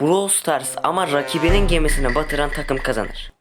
Brawl Stars ama rakibinin gemisine batıran takım kazanır.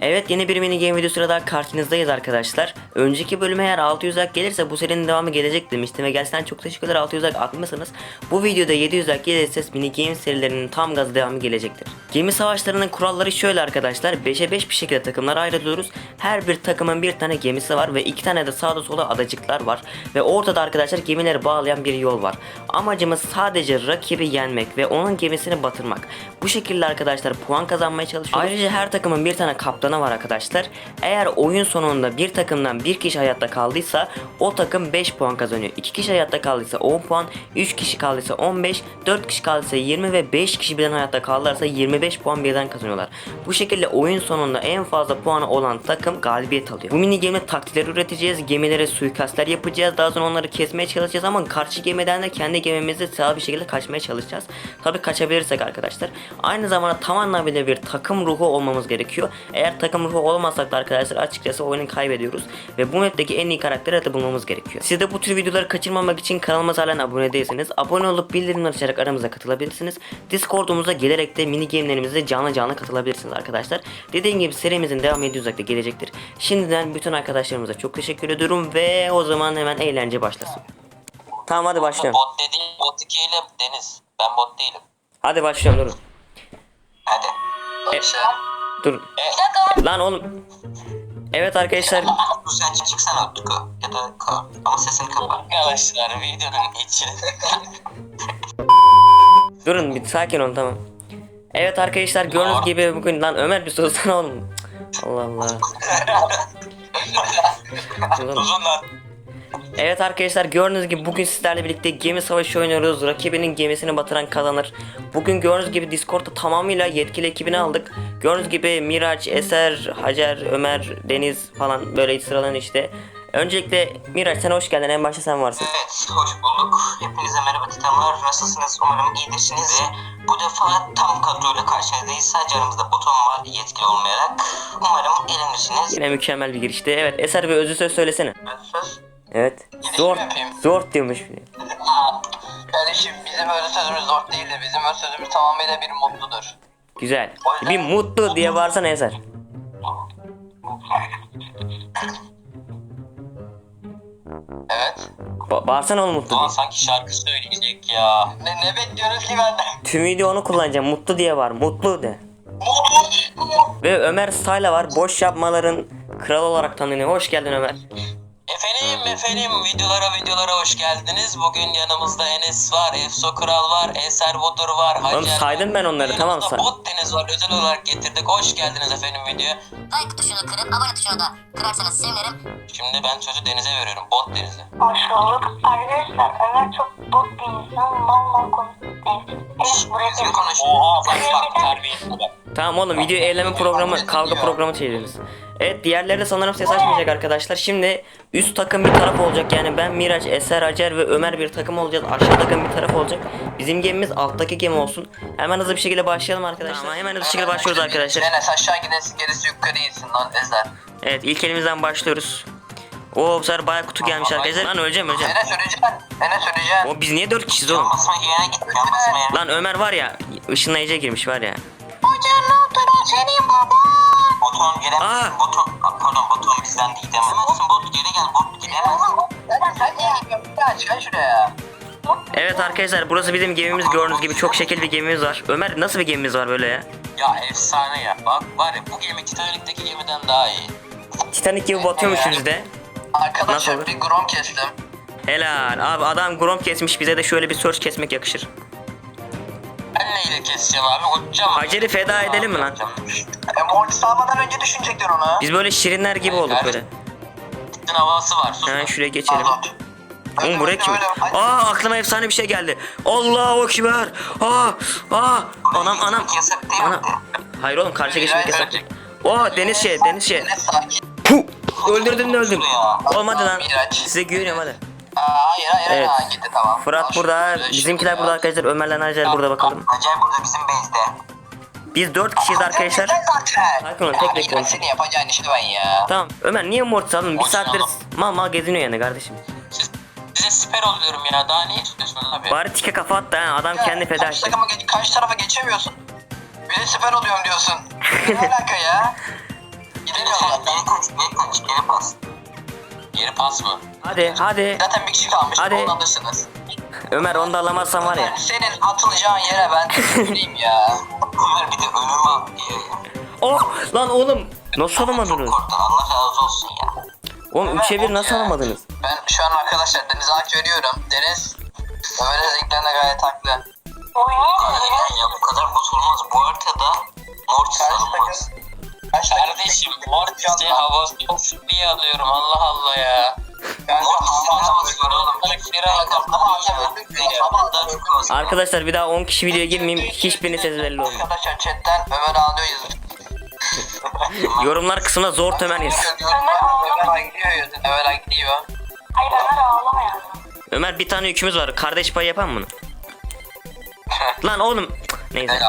Evet yeni bir mini game videosuyla daha karşınızdayız arkadaşlar. Önceki bölüme eğer 600 like gelirse bu serinin devamı gelecek demiştim ve gerçekten çok teşekkürler 600 like atmışsınız. Bu videoda 700 like gelirse mini game serilerinin tam gaz devamı gelecektir. Gemi savaşlarının kuralları şöyle arkadaşlar. 5'e 5 bir şekilde takımlara ayrılıyoruz. Her bir takımın bir tane gemisi var ve iki tane de sağda sola adacıklar var. Ve ortada arkadaşlar gemileri bağlayan bir yol var. Amacımız sadece rakibi yenmek ve onun gemisini batırmak. Bu şekilde arkadaşlar puan kazanmaya çalışıyoruz. Ayrıca her takımın bir tane kaptanı var arkadaşlar. Eğer oyun sonunda bir takımdan bir kişi hayatta kaldıysa o takım 5 puan kazanıyor. 2 kişi hayatta kaldıysa 10 puan, 3 kişi kaldıysa 15, 4 kişi kaldıysa 20 ve 5 kişi birden hayatta kalırsa 25 puan birden kazanıyorlar. Bu şekilde oyun sonunda en fazla puanı olan takım galibiyet alıyor. Bu mini gemide taktikler üreteceğiz, gemilere suikastler yapacağız, daha sonra onları kesmeye çalışacağız ama karşı gemiden de kendi gemimizde sağ bir şekilde kaçmaya çalışacağız. Tabi kaçabilirsek arkadaşlar. Aynı zamanda tam anlamıyla bir takım ruhu olmamız gerekiyor. Eğer takım ruhu olmasak da arkadaşlar açıkçası oyunu kaybediyoruz. Ve bu map'teki en iyi karakteri de bulmamız gerekiyor. Siz de bu tür videoları kaçırmamak için kanalımıza halen abone değilseniz abone olup bildirimleri açarak aramıza katılabilirsiniz. Discord'umuza gelerek de mini game'lerimize canlı canlı katılabilirsiniz arkadaşlar. Dediğim gibi serimizin devam ediyor uzakta gelecektir. Şimdiden bütün arkadaşlarımıza çok teşekkür ediyorum ve o zaman hemen eğlence başlasın. Tamam hadi başlıyorum. Bot dediğin bot 2 ile Deniz. Ben bot değilim. Hadi başlıyorum durun. Hadi. E, dur. Lan oğlum. Evet arkadaşlar sen çıksana Utku. Ya da kal. Ama sesini kapat. Arkadaşlar videonun içine. Durun bir sakin olun tamam. Evet arkadaşlar gördüğünüz gibi bugün lan Ömer bir sussana oğlum. Allah Allah. Uzun lan. Evet arkadaşlar gördüğünüz gibi bugün sizlerle birlikte gemi savaşı oynuyoruz. Rakibinin gemisini batıran kazanır. Bugün gördüğünüz gibi Discord'da tamamıyla yetkili ekibini aldık. Gördüğünüz gibi Miraç, Eser, Hacer, Ömer, Deniz falan böyle sıralan işte. Öncelikle Miraç sen hoş geldin. En başta sen varsın. Evet, hoş bulduk. Hepinize merhaba titanlar. Nasılsınız? Umarım iyidirsiniz. Ve bu defa tam kadroyla karşınızdayız. Sadece aramızda buton var yetkili olmayarak. Umarım eğlenirsiniz. Yine mükemmel bir girişti. Evet Eser bir özlü söz söylesene. Söz. Evet. Zor. yapayım? Zor diyormuş. Kardeşim bizim öyle sözümüz zor değil de bizim öyle sözümüz tamamıyla bir mutludur. Güzel. Bir mutlu diye varsana Eser. Evet. Ba bağırsana oğlum mutlu diye. sanki şarkı söyleyecek ya. Ne, ne bekliyorsunuz ki benden? Tüm video onu kullanacağım. Mutlu diye var. Mutlu de. Ve Ömer Sayla var. Boş yapmaların kralı olarak tanınıyor. Hoş geldin Ömer. Efendim efendim videolara videolara hoş geldiniz. Bugün yanımızda Enes var, Efso Kral var, Eser Budur var, Hacer Oğlum saydım ben onları, tamam say. Bot Deniz var özel olarak getirdik. Hoş geldiniz efendim videoya. Like tuşunu kırıp abone tuşunu da kırarsanız sevinirim. Şimdi ben sözü Deniz'e veriyorum. Bot Deniz'e. Hoş bulduk. Arkadaşlar Ömer çok bot bir insan. Mal mal konuşuyor. Evet buraya Düzgün konuş. Oha bak bak terbiyesiz. Tamam oğlum video eğlence programı, kavga programı çeviririz. Evet diğerleri de sanırım ses açmayacak arkadaşlar. Şimdi üst takım bir taraf olacak. Yani ben Miraç, Eser, Hacer ve Ömer bir takım olacağız. Aşağı takım bir taraf olacak. Bizim gemimiz alttaki gemi olsun. Hemen hızlı bir şekilde başlayalım arkadaşlar. Tamam, hemen hızlı bir şekilde başlıyoruz arkadaşlar. Enes aşağı gidesin gerisi yukarı insin lan Ezer. Evet ilk elimizden başlıyoruz. Oo bu sefer bayağı kutu gelmiş arkadaşlar. Lan öleceğim öleceğim. Enes öleceksin. Enes öleceksin. O biz niye 4 kişiyiz oğlum? Lan Ömer var ya ışınlayıcıya girmiş var ya. Boton gelemezsin. Aa! Boton, Aa, pardon boton bizden değil demezsin. Bot geri gel. Bot gidemezsin. Neden sen niye? Gel çıkar şuraya. Evet arkadaşlar burası bizim gemimiz gördüğünüz gibi çok şekil bir gemimiz var. Ömer nasıl bir gemimiz var böyle ya? Ya efsane ya. Bak var ya bu gemi Titanic'teki gemiden daha iyi. Titanic gibi batıyormuşuz de. Nasıl Arkadaşlar olur? bir grom kestim. Helal abi adam grom kesmiş bize de şöyle bir search kesmek yakışır. Neyle keseceğim abi? Uçacağım. Hacer'i feda edelim mi lan? E, Mortis almadan önce düşünecekler onu. Biz böyle şirinler gibi olduk böyle. Gittin havası var. Sus. Hemen şuraya geçelim. Pardon. Oğlum buraya kim? Aa aklıma efsane bir şey geldi. Allahu ekber. Aa aa anam anam. Anam. Hayır oğlum karşı geçmek Hayır, yasak. hayır. Oo deniz şey deniz şey. Puh. Öldürdün öldüm. Olmadı lan. Size güveniyorum hadi. Aa, hayır hayır. Evet. Ha, gitti tamam. Fırat burada, bizimkiler burada ya. arkadaşlar. Ömer'le Hacer burada bakalım. Hacer burada bizim base'de. Biz dört kişiyiz arkadaşlar. zaten. Sakin ol, tek tek. Senin yapacağın işi ben ya. Tamam. Ömer niye mortis aldın? Bir saattir mal mal geziniyor yani kardeşim. Siz, siz bile siper oluyorum ya. Daha ne istiyorsun abi? Bari tike kafa attı ha adam kendi feda karşı etti. geç, karşı tarafa geçemiyorsun. Bir de siper oluyorum diyorsun. ne alaka ya? Zaten. geri kaç, geri kaç, geri pas. Geri pas mı? Hadi hadi. Zaten bir kişi kalmış. Hadi. Onu alırsınız. Ömer onu da alamazsan var ya. Senin atılacağın yere ben tüküreyim ya. Ömer bir de önüme atlıyor ya. Oh lan oğlum. Nasıl alamadınız? Allah razı olsun ya. Oğlum 3'e 1 nasıl alamadınız? Ben şu an arkadaşlar Deniz'e hak veriyorum. Deniz Ömer'e zevklerine gayet haklı. Aynen ya bu kadar bot olmaz. Bu haritada Mortis Karşı Kardeşim Mortis'i hava çok diye alıyorum Allah Allah ya. Oğlum? Bir. Arkadaşlar bir daha 10 kişi videoya girmeyeyim. Hiçbirinin sesi belli olmuyor. Arkadaşlar chatten Ömer ağlıyor yazıyor. Yorumlar kısmına zor tömen yaz. Ömer ya. Ömer gidiyor. Hayır Ömer ağlama ya. Ömer bir tane yükümüz var. Kardeş payı yapan bunu. Lan oğlum. Neyse.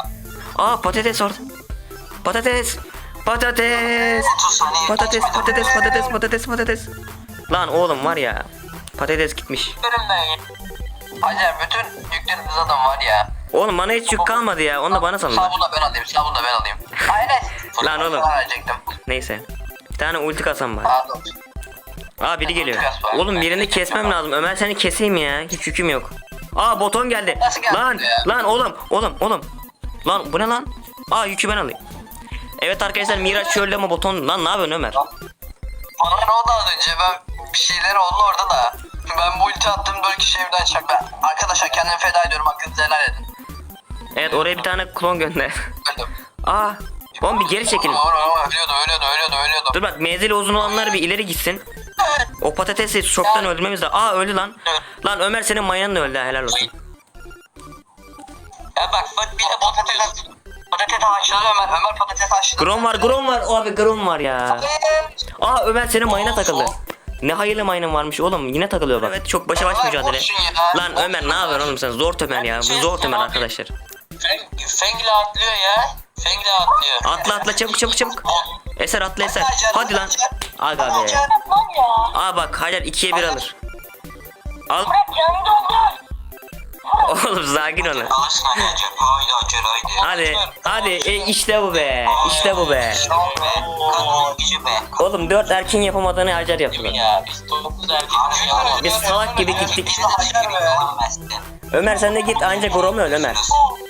Aa patates orada. Patates. Patates. 30 saniye Patates patates patates patates patates. Lan oğlum var ya. Patates gitmiş. Hacer bütün yüklerimiz adam var ya. Oğlum bana hiç yük kalmadı ya. Onu da bana salın. Sabunu da ben alayım, sabunu da ben alayım. Aynen. Lan oğlum. Neyse. Bir tane ulti kasam var. Pardon. Aa biri geliyor. Oğlum birini kesmem lazım. Ömer seni keseyim ya. Hiç yüküm yok. Aa boton geldi. Geldi Lan ya? lan oğlum oğlum oğlum. Lan bu ne lan? Aa yükü ben alayım. Evet arkadaşlar Miraç şöyle ama boton. Lan ne yapıyorsun Ömer? Bana ne oldu az önce? Ben bir şeyler oldu orada da. Ben bu ulti attım dört kişi evden çık. Ben arkadaşlar kendimi feda ediyorum. Hakkınızı helal edin. Evet oraya bir tane klon gönder. Öldüm. Aa. Oğlum bir geri çekilin. Ölüyordu, ölüyordu, ölüyordu, ölüyordu. Dur bak menzili uzun olanlar bir ileri gitsin. O patatesi çoktan öldürmemiz lazım. Aa öldü lan. Lan Ömer senin mayan da öldü ha, helal olsun. Ya bak bak bir de patates. Patates haşladı Ömer. Ömer patates haşladı. Grom var grom var. O abi grom var ya. Aa Ömer senin mayına takıldı. Ne hayırlı mayının varmış oğlum yine takılıyor bak. Evet çok başa baş mücadele. Lan Ömer ne yapıyorsun oğlum sen zor tömer ya. Bu zor tömer arkadaşlar. Feng, Feng'le atlıyor ya. Feng'le atlıyor. Atla atla çabuk çabuk çabuk. Eser atla Eser. Hadi lan. Aga be. Aa bak Haydar ikiye bir alır. Al. Bırak canını doldur. Oğlum sakin ol. Hadi. Hadi e, işte bu be. İşte bu be. Oğlum dört erkin yapamadığını Hacer Değil mi yaptılar. ya? Biz 9 erkek Aynen. Biz salak gibi gittik. Ömer sen de git anca Grom'u öl Ömer.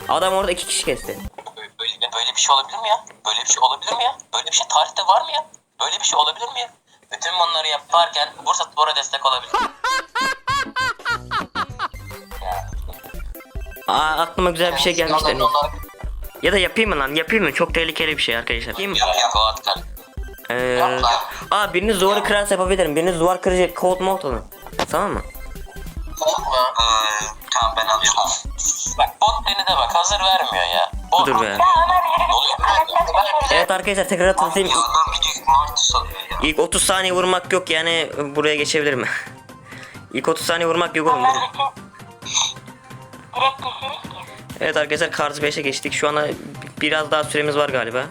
Adam orada iki kişi kesti. Böyle, böyle bir şey olabilir mi ya? Böyle bir şey olabilir mi ya? Böyle bir şey tarihte var mı ya? Böyle bir şey olabilir mi ya? Bütün bunları yaparken Bursa Spor'a destek olabilir. Aa aklıma güzel bir şey gelmişti. Ya da yapayım mı lan? Yapayım mı? Çok tehlikeli bir şey arkadaşlar. Kim? yap yap o at kar. Ee, aa biriniz duvarı kırarsa yapabilirim. Biriniz duvar kırıcı cold mode alın. Tamam mı? Ee, tamam ben alıyorum. Bak bot beni de bak hazır vermiyor ya. Bot. Dur be. Evet arkadaşlar tekrar hatırlatayım. İlk 30 saniye vurmak yok yani buraya geçebilirim. İlk 30 saniye vurmak yok oğlum. Evet arkadaşlar Cars 5'e geçtik. Şu anda biraz daha süremiz var galiba.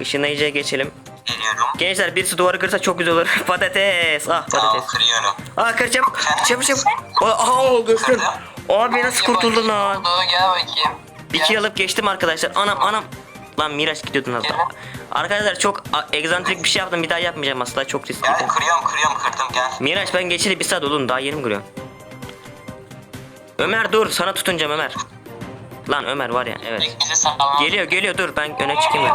Işınlayıcıya geçelim. Geliyorum. Gençler birisi duvarı kırsa çok güzel olur. patates. Ah Tamam patates. kırıyorum. Aa kır çabuk. Çabuk çabuk. Aa, Aa gördüm. Abi nasıl kurtuldun lan? Gel bakayım. Bir kill alıp geçtim arkadaşlar. Anam anam. Lan Miraç gidiyordun az daha. Arkadaşlar çok egzantrik bir şey yaptım. Bir daha yapmayacağım asla. Çok Gel riskliydi. kırıyorum kırıyorum kırdım gel. Miraç ben geçeli bir saat oldu. Daha yeni mi kırıyorum? Ömer dur. Sana tutunacağım Ömer. Lan Ömer var ya evet. Sağlam. Geliyor geliyor dur ben öne çıkayım.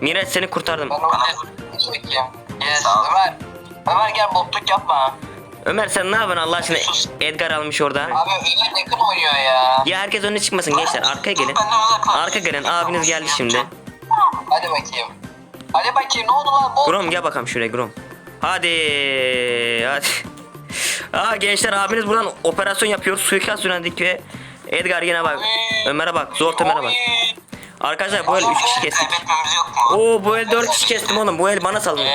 Miraç seni kurtardım. Ben onu bakayım. Yes, Ömer. Ömer gel botluk yapma. Ömer sen ne yapıyorsun Allah aşkına? Edgar almış orada. Abi Ömer yakın oynuyor ya. Ya herkes önüne çıkmasın gençler. Arkaya gelin. Ben. Arka gelin. Abiniz geldi şimdi. Hadi bakayım. Hadi bakayım ne oldu lan? Grom gel bakalım şuraya Grom. Hadi. Hadi. Aa gençler abiniz buradan operasyon yapıyor. Suikast yöneldik ve Edgar yine bak. Ömer'e bak. Zor Ömer'e bak. Arkadaşlar bu el 3 kişi kestik. Oo bu el 4 kişi kestim oğlum. Bu el bana salın.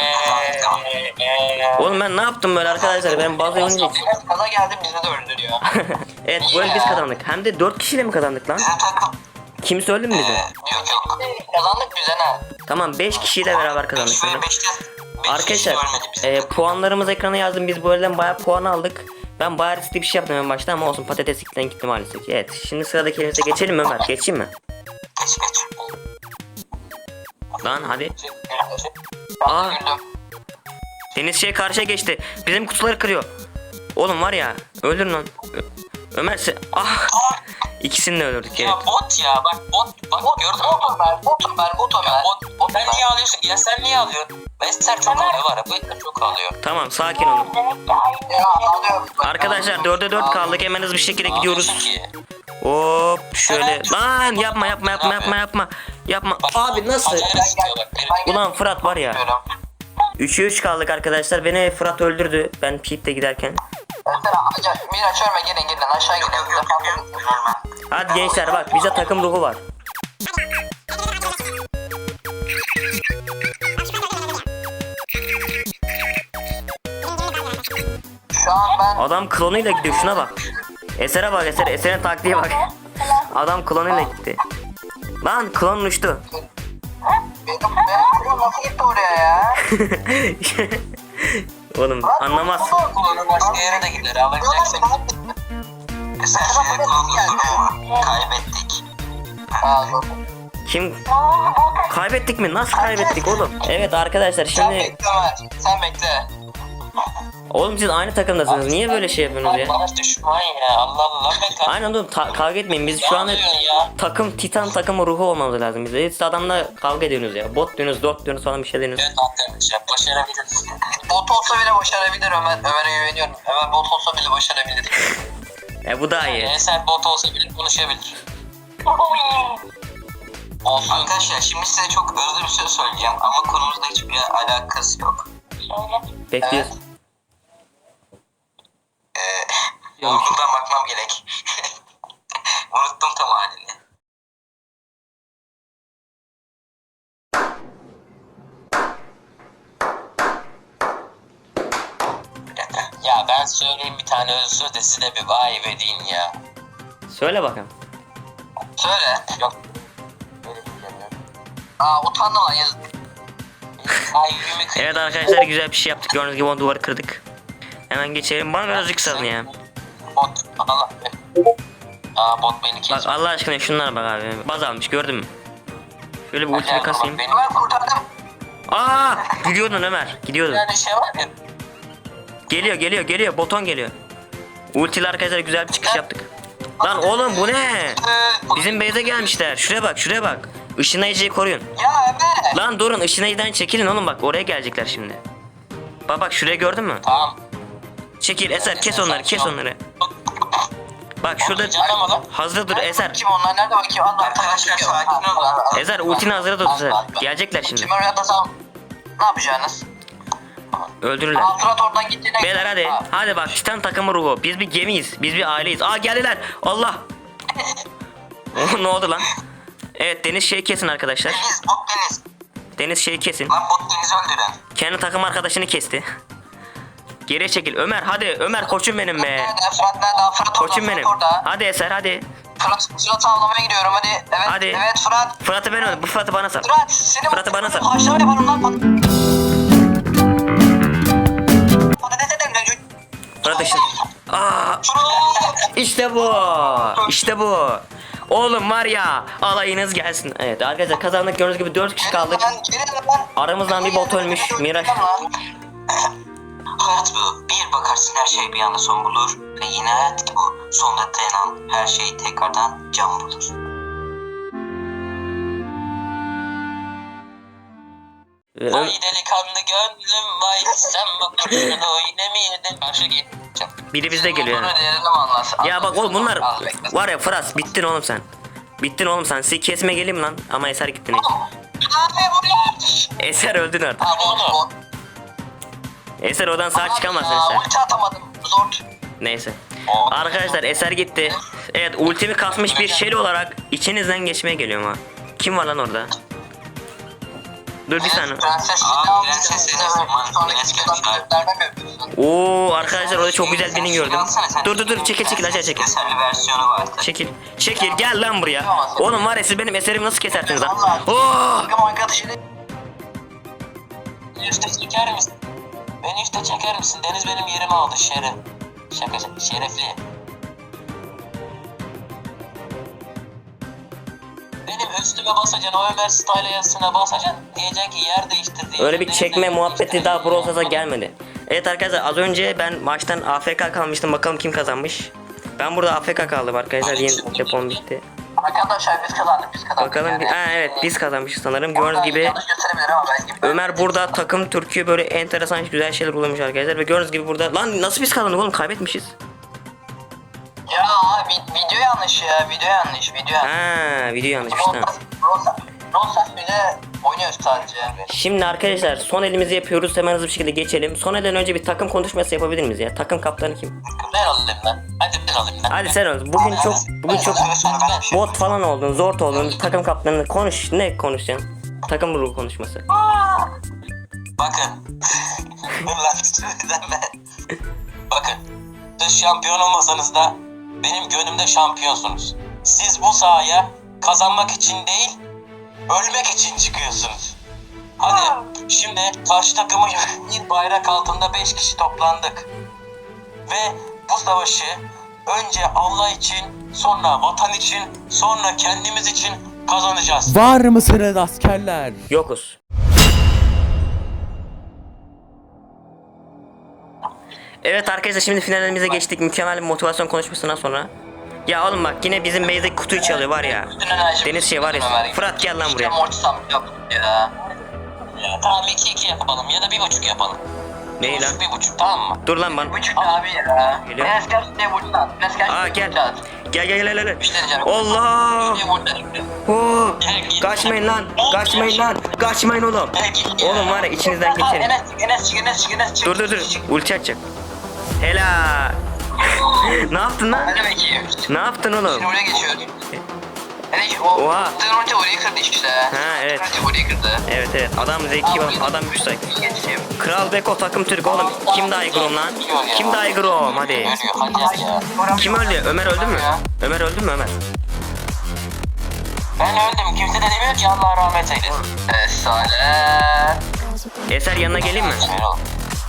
Oğlum ben ne yaptım böyle arkadaşlar? Ben bazı oyuncu Kaza geldi bizi de öldürüyor. Evet bu el biz kazandık. Hem de 4 kişiyle mi kazandık lan? Kimse öldü mü bize? yok yok. Kazandık güzel ha. Tamam 5 kişiyle beraber kazandık. 5 ve 5'te hiçbir Arkadaşlar şey e, takım. puanlarımızı ekrana yazdım. Biz bu elden bayağı puan aldık. Ben bayağı riskli bir şey yaptım en başta ama olsun patates ikiden gitti maalesef. Evet şimdi sıradaki elimize geçelim mi Ömer? Geçeyim mi? Geç geç. Lan hadi. Aa. Deniz şey karşıya geçti. Bizim kutuları kırıyor. Oğlum var ya öldür lan. Ömer sen... Ah! İkisini de öldürdük evet. Ya bot ya bak bot bak gördün mü? Bot Ömer, bot Ömer, bot Ömer. Bot, bot sen niye ağlıyorsun? Ya sen niye ağlıyorsun? Eser çok ağlıyor var ya bu çok ağlıyor. Tamam sakin olun. Ya ağlıyorum. Arkadaşlar 4'e 4 kaldık hemen hızlı bir şekilde gidiyoruz. Hop şöyle. Lan yapma yapma yapma yapma yapma. Yapma. Abi nasıl? benim- Ulan Fırat var ya. Diyorum. 3'e 3 kaldık arkadaşlar. Beni Fırat öldürdü. Ben Peep'te giderken. Acayip Miraç ölme gelin gelin aşağı gelin. yok yok yok yok. Ölme. Hadi gençler bak bize takım ruhu var. Şu an ben Adam klonuyla gidiyor şuna bak. Eser'e bak Eser. Eser'in taktiğe bak. Adam klonuyla gitti. Lan klon uçtu. benim benim nasıl gitti oraya ya? Oğlum anlamaz. Kullanın başka yere de gider alacaksın. Eser şey kullanıyorsun. Kaybettik. Kim? Kaybettik mi? Nasıl kaybettik oğlum? Evet arkadaşlar Sen şimdi bekle Ömer. Sen bekle. Oğlum siz aynı takımdasınız. Niye böyle şey yapıyorsunuz ya? Bana düşman ya Allah Allah ben Aynen oğlum ta- kavga etmeyin. Biz şu an hep ağlıyorsun ya. takım titan takımı ruhu olmamız lazım bize. Siz adamla kavga ediyorsunuz ya. Bot diyorsunuz, dot diyorsunuz falan bir şey diyorsunuz. Evet arkadaşlar başarabiliriz. Bot olsa bile başarabilir Ömer. Ömer'e güveniyorum. Ömer bot olsa bile başarabilir. E bu daha iyi. Eser bot olsa bile konuşabilir. Olsun. Arkadaşlar şimdi size çok özlü bir şey söyleyeceğim ama konumuzda hiçbir alakası yok. Şöyle. Bekliyoruz. Ee, Google'dan bakmam gerek. Unuttum tam halini. Bir dakika. Ya ben söyleyeyim bir tane özür de size bir vay edin ya. Söyle bakalım. Söyle. Yok. Bilmiyorum. Aa utandım lan yazık. Ay yüzümü kırdım. Evet arkadaşlar güzel bir şey yaptık. Gördüğünüz gibi o duvarı kırdık. Hemen geçelim. Bana birazcık salın ya. Bot. Allah. Aa bot beni Bak kesiyor. Allah aşkına şunlara bak abi. Baz almış gördün mü? Şöyle bir ultimi kasayım. Benim Ömer kurtardım. Aa! Gidiyordun Ömer. Gidiyordun. bir tane şey var ya. Geliyor geliyor geliyor. Boton geliyor. Ultiyle arkadaşlar güzel bir çıkış yaptık. Lan oğlum bu ne? Bizim base'e gelmişler. Şuraya bak şuraya bak. Işınlayıcıyı koruyun. Ya Ömer. Lan durun ışınlayıcıdan çekilin oğlum bak oraya gelecekler şimdi. Bak bak şuraya gördün mü? Tamam. Çekil Eser kes onları kes onları. Bak şurada Canım adam. hazır dur Eser. Kim onlar nerede bakayım? Allah Arkadaşlar, sakin olun. Eser ultini hazır tut Eser. Gelecekler şimdi. Kim oraya atasam ne yapacaksınız? Öldürürler. Aa Fırat oradan gittiğine Beyler hadi. Ha. Hadi bak Titan takımı ruhu. Biz bir gemiyiz. Biz bir aileyiz. Aa geldiler. Allah. Oh, ne oldu lan? Evet Deniz şey kesin arkadaşlar. Deniz, bot Deniz. Deniz şeyi kesin. Lan bot Deniz'i öldüren. Kendi takım arkadaşını kesti. Geri çekil. Ömer hadi. Ömer koçum benim be. Nerede? Fırat nerede? Fırat orada. Koçum Fırat benim. orada. Hadi Eser hadi. Fırat, Fırat'ı avlamaya gidiyorum hadi. Evet, Hadi. evet Fırat. Fırat'ı ben öldüm. Bu Fırat'ı bana sal. Fırat seni Fırat'ı bana sal. Haşlama yaparım lan. Fırat ışın. Aa, işte bu. İşte bu. Oğlum var ya alayınız gelsin. Evet arkadaşlar kazandık gördüğünüz gibi 4 kişi kaldık. Aramızdan bir bot ölmüş. Miraç. Hayat bu. Bir bakarsın her şey bir anda son bulur. Ve yine hayat bu. Sonunda dayanan her şey tekrardan can bulur. Ö- Vay delikanlı gönlüm vay sen bakmışsın o yine mi yedin? Karşı geçeceğim. biri bizde geliyor. Bunu? Ya bak oğlum bunlar var ya Fırat bittin oğlum sen. Bittin oğlum sen. Sizi kesme geleyim lan. Ama Eser gitti neyse. Eser öldün artık. Abi onu. Eser oradan sağ çıkamazsın Aa, Eser. Ulti atamadım. Zor. Neyse. Arkadaşlar Eser gitti. Evet ultimi kasmış bir şeyli olarak içinizden geçmeye geliyorum ha. Kim var lan orada? Dur bir saniye. Prenses Aa, Prenses? Oo arkadaşlar orada çok güzel birini gördüm. Dur dur dur çekil çekil aşağı çekil. Eserli versiyonu vardı. Çekil. Çekil gel lan buraya. Oğlum var ya siz benim eserimi nasıl kesersiniz lan? Oo! Takım arkadaşını Beni üste çeker misin? Beni üste çeker misin? Deniz benim yerimi aldı şeref. Şaka şerefli. Benim üstüme basacaksın, o Ömer Style yazısına basacaksın. Diyeceksin ki yer değiştir diye. Öyle bir çekme muhabbeti daha Stars'a gelmedi. Evet arkadaşlar az önce ben maçtan AFK kalmıştım. Bakalım kim kazanmış. Ben burada AFK kaldım arkadaşlar. Yeni depom bitti. Arkadaşlar biz kazandık biz kazandık. Bakalım. yani. Ha, evet biz kazanmışız sanırım. Gördüğünüz gibi Ömer burada takım Türkiye böyle enteresan güzel şeyler uğramış arkadaşlar. Ve gördüğünüz gibi burada lan nasıl biz kazandık oğlum kaybetmişiz. Ya vi- video yanlış ya video yanlış video yanlış. Ha video yanlışmış tamam. Rosas Rosas bile oynuyoruz sadece. Şimdi arkadaşlar son elimizi yapıyoruz. Hemen hızlı bir şekilde geçelim. Son elden önce bir takım konuşması yapabilir miyiz ya? Takım kaptanı kim? Ben alayım lan. Hadi ben. Hadi sen ol. Bugün çok bugün çok şey bot falan oldun, zor oldun. Takım kaptanı konuş. Ne konuşacaksın? Takım ruhu konuşması. Bakın. Bakın. Siz şampiyon olmasanız da benim gönlümde şampiyonsunuz. Siz bu sahaya kazanmak için değil, ölmek için çıkıyorsunuz. Hadi şimdi karşı takımı bir bayrak altında 5 kişi toplandık. Ve bu savaşı önce Allah için, sonra vatan için, sonra kendimiz için kazanacağız. Var mısınız askerler? Yokuz. Evet arkadaşlar şimdi finalimize geçtik. Mükemmel bir motivasyon konuşmasından sonra. Ya oğlum bak yine bizim base'deki kutuyu çalıyor var ya. Deniz şey var ya. Fırat gel lan buraya. Ya. Ya, tamam 2-2 yapalım ya da bir buçuk yapalım. Neyi lan? Bir buçuk tamam mı? Dur lan bana. Buçuk abi ya. Geliyor. Enes gel şuraya vur lan. Enes gel Aa gel. Gel gel gel gel. canım. Allah! Oo! Kaçmayın lan. Kaçmayın lan. Kaçmayın oğlum. Oğlum var ya içinizden Tamam, geçerim. Enes çık Enes çık Enes çık Enes çık. Dur dur dur. Ulti atacak. Helal. ne yaptın lan? Ne? Ne yaptın oğlum? Şimdi oraya geçiyoruz. Enes o. Oha. Sen önce orayı kırdı işte. Ha, evet. Önce orayı kırdı. Evet evet adam zeki bak adam. Geçeyim. Kral Beko takım Türk oğlum. Kim daha iyi Grom lan? Kim daha iyi Grom hadi. Kim öldü? Ömer öldü mü? Ömer öldü mü Ömer? Ben öldüm kimse de demiyor ki Allah rahmet eylesin. Efsane. Eser yanına geleyim mi? Oğlum.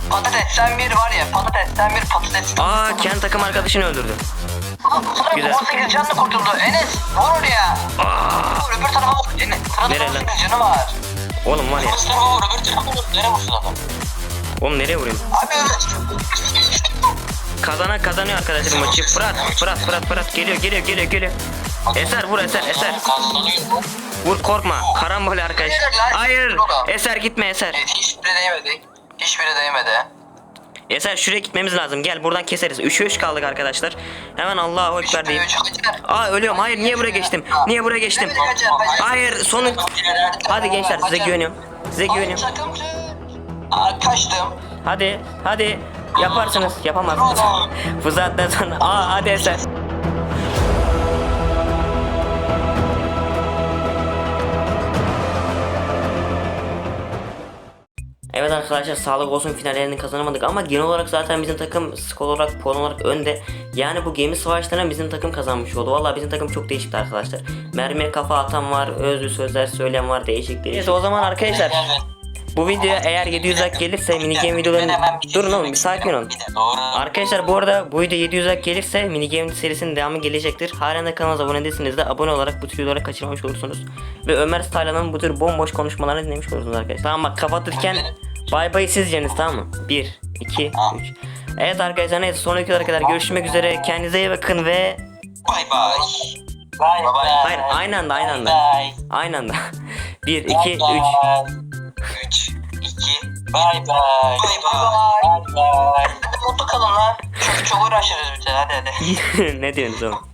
Patatesten bir var ya patatesten bir patates. Aa Ken takım arkadaşını öldürdü. Güzel. 18 canlı kurtuldu. Enes vur oraya. Sırada Nereye lan? 18 canı var. Oğlum var ya. Kılıçları vur öbür. Nereye vursun adam? Oğlum nereye vurayım? Abi Kazanan kazanıyor arkadaşlar maçı. Fırat, Fırat, Fırat, Fırat geliyor, geliyor, geliyor, geliyor. Eser vur Eser, Eser. Vur korkma. Karambol arkadaş. Hayır. Eser gitme Eser. Evet hiçbiri değmedi. Hiçbiri değmedi. Eser şuraya gitmemiz lazım. Gel buradan keseriz. 3'e 3 kaldık arkadaşlar. Hemen Allahu Ekber deyip. Aa ölüyorum. Hayır niye buraya geçtim? Niye buraya geçtim? Hayır sonu. Hadi gençler size güveniyorum. Size güveniyorum. Kaçtım. Hadi hadi yaparsınız. Yapamazsınız. Saatten sonra. Aa hadi Eser. Evet arkadaşlar sağlık olsun finallerini kazanamadık ama genel olarak zaten bizim takım skor olarak puan olarak önde. Yani bu gemi savaşlarına bizim takım kazanmış oldu. Vallahi bizim takım çok değişikti arkadaşlar. Mermiye kafa atan var, özlü sözler söyleyen var, değişik değişik. Neyse o zaman arkadaşlar bu videoya eğer 700 like gelirse mini game videolarını durun oğlum bir sakin olun. Arkadaşlar bu arada bu video 700 like gelirse mini game serisinin devamı gelecektir. Halen de kanalımıza abone değilseniz de abone olarak bu tür videoları kaçırmamış olursunuz. Ve Ömer Style'ın bu tür bomboş konuşmalarını dinlemiş olursunuz arkadaşlar. Tamam bak kapatırken bay bay siz diyeceksiniz tamam mı? 1, 2, 3. Evet arkadaşlar neyse sonraki videolara kadar görüşmek üzere. Kendinize iyi bakın ve... Bay bay. Bye bye. Hayır aynı anda aynı anda. Aynı anda. 1, 2, 3. 3, 2, bay bay. Bay Bye bay. Hadi mutlu kalın lan. Çok çok uğraşırız bir de hadi hadi. ne diyorsunuz oğlum?